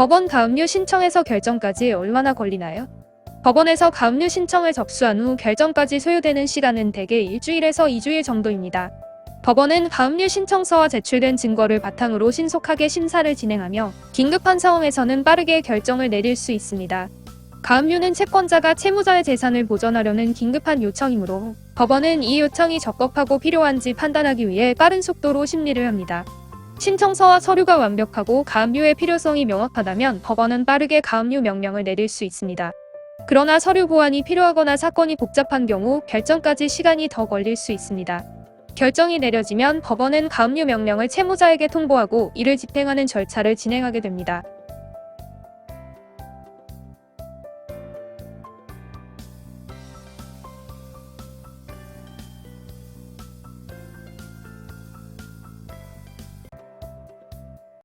법원 가압류 신청에서 결정까지 얼마나 걸리나요? 법원에서 가압류 신청을 접수한 후 결정까지 소요되는 시간은 대개 일주일에서 2주일 정도입니다. 법원은 가압류 신청서와 제출된 증거를 바탕으로 신속하게 심사를 진행하며 긴급한 상황에서는 빠르게 결정을 내릴 수 있습니다. 가압류는 채권자가 채무자의 재산을 보전하려는 긴급한 요청이므로 법원은 이 요청이 적법하고 필요한지 판단하기 위해 빠른 속도로 심리를 합니다. 신청서와 서류가 완벽하고 가압류의 필요성이 명확하다면 법원은 빠르게 가압류 명령을 내릴 수 있습니다. 그러나 서류 보완이 필요하거나 사건이 복잡한 경우 결정까지 시간이 더 걸릴 수 있습니다. 결정이 내려지면 법원은 가압류 명령을 채무자에게 통보하고 이를 집행하는 절차를 진행하게 됩니다.